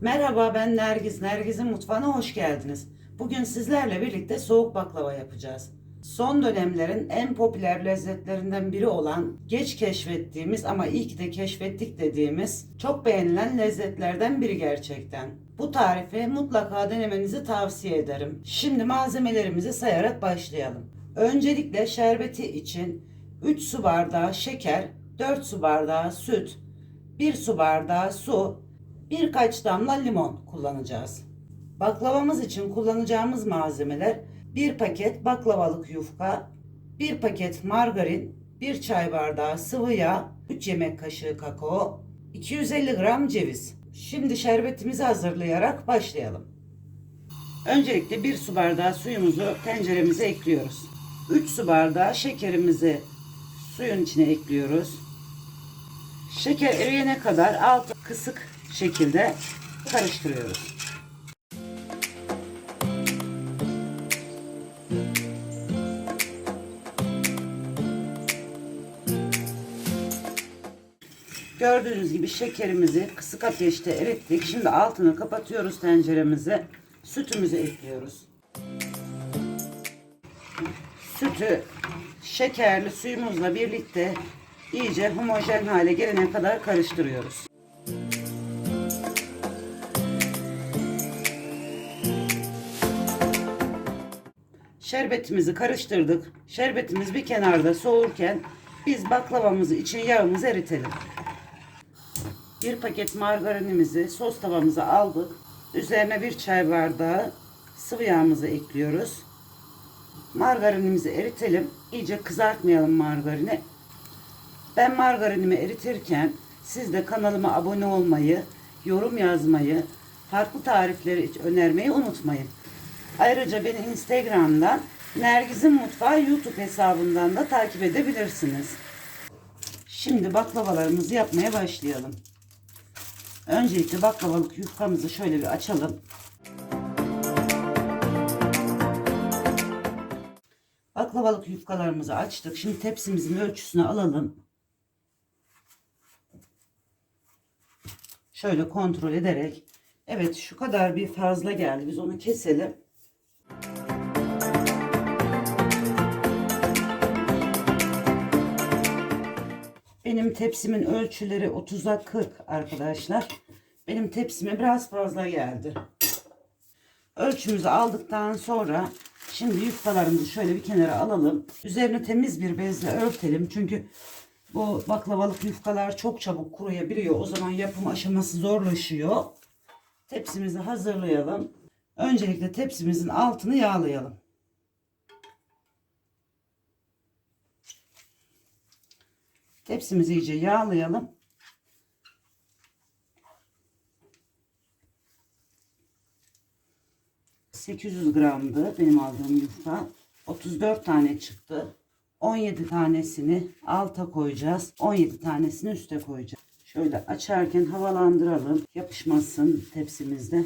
Merhaba ben Nergiz. Nergiz'in mutfağına hoş geldiniz. Bugün sizlerle birlikte soğuk baklava yapacağız. Son dönemlerin en popüler lezzetlerinden biri olan geç keşfettiğimiz ama iyi ki de keşfettik dediğimiz çok beğenilen lezzetlerden biri gerçekten. Bu tarifi mutlaka denemenizi tavsiye ederim. Şimdi malzemelerimizi sayarak başlayalım. Öncelikle şerbeti için 3 su bardağı şeker, 4 su bardağı süt, 1 su bardağı su, birkaç damla limon kullanacağız. Baklavamız için kullanacağımız malzemeler 1 paket baklavalık yufka, 1 paket margarin, 1 çay bardağı sıvı yağ, 3 yemek kaşığı kakao, 250 gram ceviz. Şimdi şerbetimizi hazırlayarak başlayalım. Öncelikle 1 su bardağı suyumuzu tenceremize ekliyoruz. 3 su bardağı şekerimizi suyun içine ekliyoruz. Şeker eriyene kadar altı kısık şekilde karıştırıyoruz. Gördüğünüz gibi şekerimizi kısık ateşte erittik. Şimdi altını kapatıyoruz tenceremizi. Sütümüzü ekliyoruz. Sütü şekerli suyumuzla birlikte iyice homojen hale gelene kadar karıştırıyoruz. Şerbetimizi karıştırdık. Şerbetimiz bir kenarda soğurken biz baklavamızı için yağımızı eritelim. Bir paket margarinimizi sos tavamıza aldık. Üzerine bir çay bardağı sıvı yağımızı ekliyoruz. Margarinimizi eritelim. İyice kızartmayalım margarini. Ben margarinimi eritirken siz de kanalıma abone olmayı, yorum yazmayı, farklı tarifleri önermeyi unutmayın. Ayrıca beni Instagram'dan Nergiz'in Mutfağı YouTube hesabından da takip edebilirsiniz. Şimdi baklavalarımızı yapmaya başlayalım. Öncelikle baklavalık yufkamızı şöyle bir açalım. Baklavalık yufkalarımızı açtık. Şimdi tepsimizin ölçüsünü alalım. Şöyle kontrol ederek. Evet şu kadar bir fazla geldi. Biz onu keselim. Benim tepsimin ölçüleri 30'a 40 arkadaşlar. Benim tepsime biraz fazla geldi. Ölçümüzü aldıktan sonra şimdi yufkalarımızı şöyle bir kenara alalım. Üzerine temiz bir bezle örtelim. Çünkü bu baklavalık yufkalar çok çabuk kuruyabiliyor. O zaman yapım aşaması zorlaşıyor. Tepsimizi hazırlayalım. Öncelikle tepsimizin altını yağlayalım. Tepsimizi iyice yağlayalım. ...800 gramdı benim aldığım yufka. 34 tane çıktı. 17 tanesini alta koyacağız. 17 tanesini üste koyacağız. Şöyle açarken havalandıralım. Yapışmasın tepsimizde.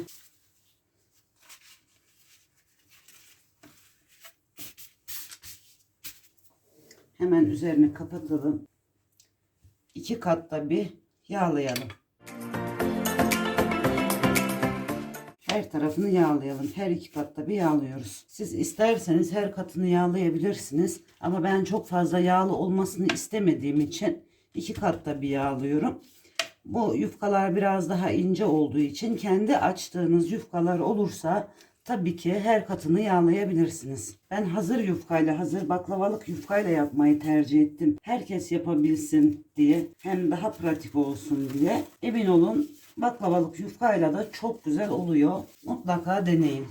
Hemen üzerini kapatalım. İki katta bir yağlayalım. Her tarafını yağlayalım. Her iki katta bir yağlıyoruz. Siz isterseniz her katını yağlayabilirsiniz. Ama ben çok fazla yağlı olmasını istemediğim için iki katta bir yağlıyorum. Bu yufkalar biraz daha ince olduğu için kendi açtığınız yufkalar olursa tabii ki her katını yağlayabilirsiniz. Ben hazır yufkayla, hazır baklavalık yufkayla yapmayı tercih ettim. Herkes yapabilsin diye hem daha pratik olsun diye. Emin olun baklavalık yufkayla da çok güzel oluyor. Mutlaka deneyin.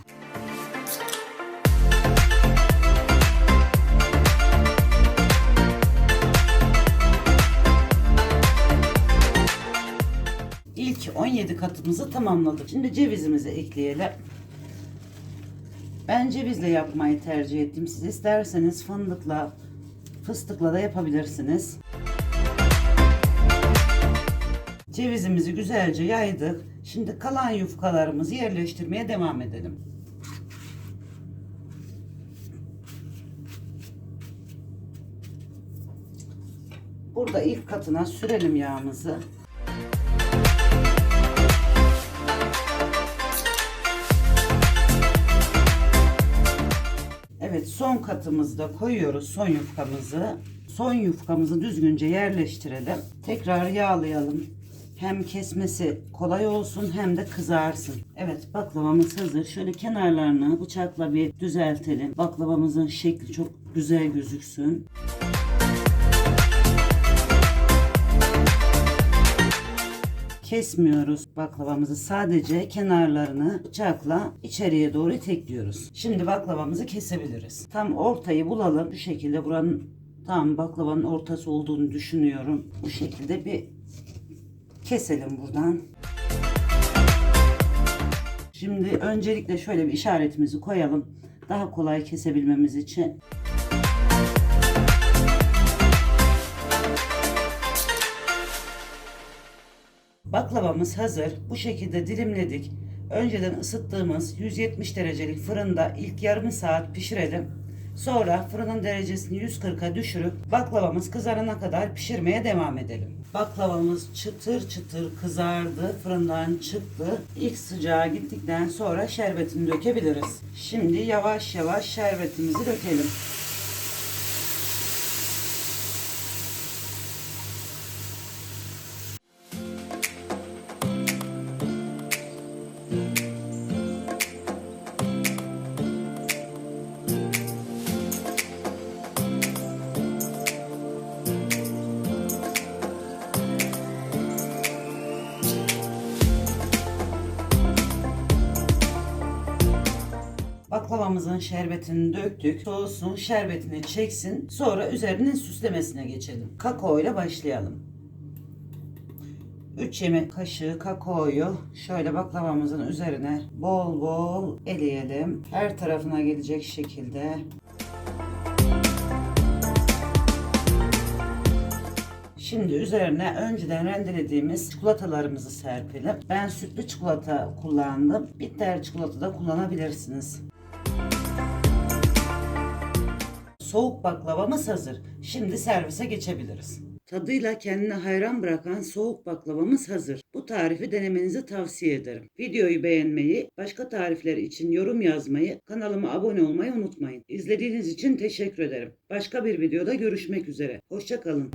İlk 17 katımızı tamamladık. Şimdi cevizimizi ekleyelim. Ben cevizle yapmayı tercih ettim. Siz isterseniz fındıkla, fıstıkla da yapabilirsiniz. Cevizimizi güzelce yaydık. Şimdi kalan yufkalarımızı yerleştirmeye devam edelim. Burada ilk katına sürelim yağımızı. Evet son katımızda koyuyoruz son yufkamızı. Son yufkamızı düzgünce yerleştirelim. Tekrar yağlayalım. Hem kesmesi kolay olsun hem de kızarsın. Evet baklavamız hazır. Şöyle kenarlarını bıçakla bir düzeltelim. Baklavamızın şekli çok güzel gözüksün. Kesmiyoruz baklavamızı sadece kenarlarını bıçakla içeriye doğru itekliyoruz. Şimdi baklavamızı kesebiliriz. Tam ortayı bulalım. Bu şekilde buranın tam baklavanın ortası olduğunu düşünüyorum. Bu şekilde bir keselim buradan. Şimdi öncelikle şöyle bir işaretimizi koyalım. Daha kolay kesebilmemiz için. Baklavamız hazır. Bu şekilde dilimledik. Önceden ısıttığımız 170 derecelik fırında ilk yarım saat pişirelim. Sonra fırının derecesini 140'a düşürüp baklavamız kızarana kadar pişirmeye devam edelim. Baklavamız çıtır çıtır kızardı. Fırından çıktı. İlk sıcağı gittikten sonra şerbetini dökebiliriz. Şimdi yavaş yavaş şerbetimizi dökelim. Baklavamızın şerbetini döktük. Soğusun, şerbetini çeksin. Sonra üzerinin süslemesine geçelim. Kakao ile başlayalım. 3 yemek kaşığı kakaoyu şöyle baklavamızın üzerine bol bol eleyelim. Her tarafına gelecek şekilde. Şimdi üzerine önceden rendelediğimiz çikolatalarımızı serpelim. Ben sütlü çikolata kullandım. Bitter çikolata da kullanabilirsiniz. Soğuk baklavamız hazır. Şimdi servise geçebiliriz. Tadıyla kendine hayran bırakan soğuk baklavamız hazır. Bu tarifi denemenizi tavsiye ederim. Videoyu beğenmeyi, başka tarifler için yorum yazmayı, kanalıma abone olmayı unutmayın. İzlediğiniz için teşekkür ederim. Başka bir videoda görüşmek üzere. Hoşçakalın.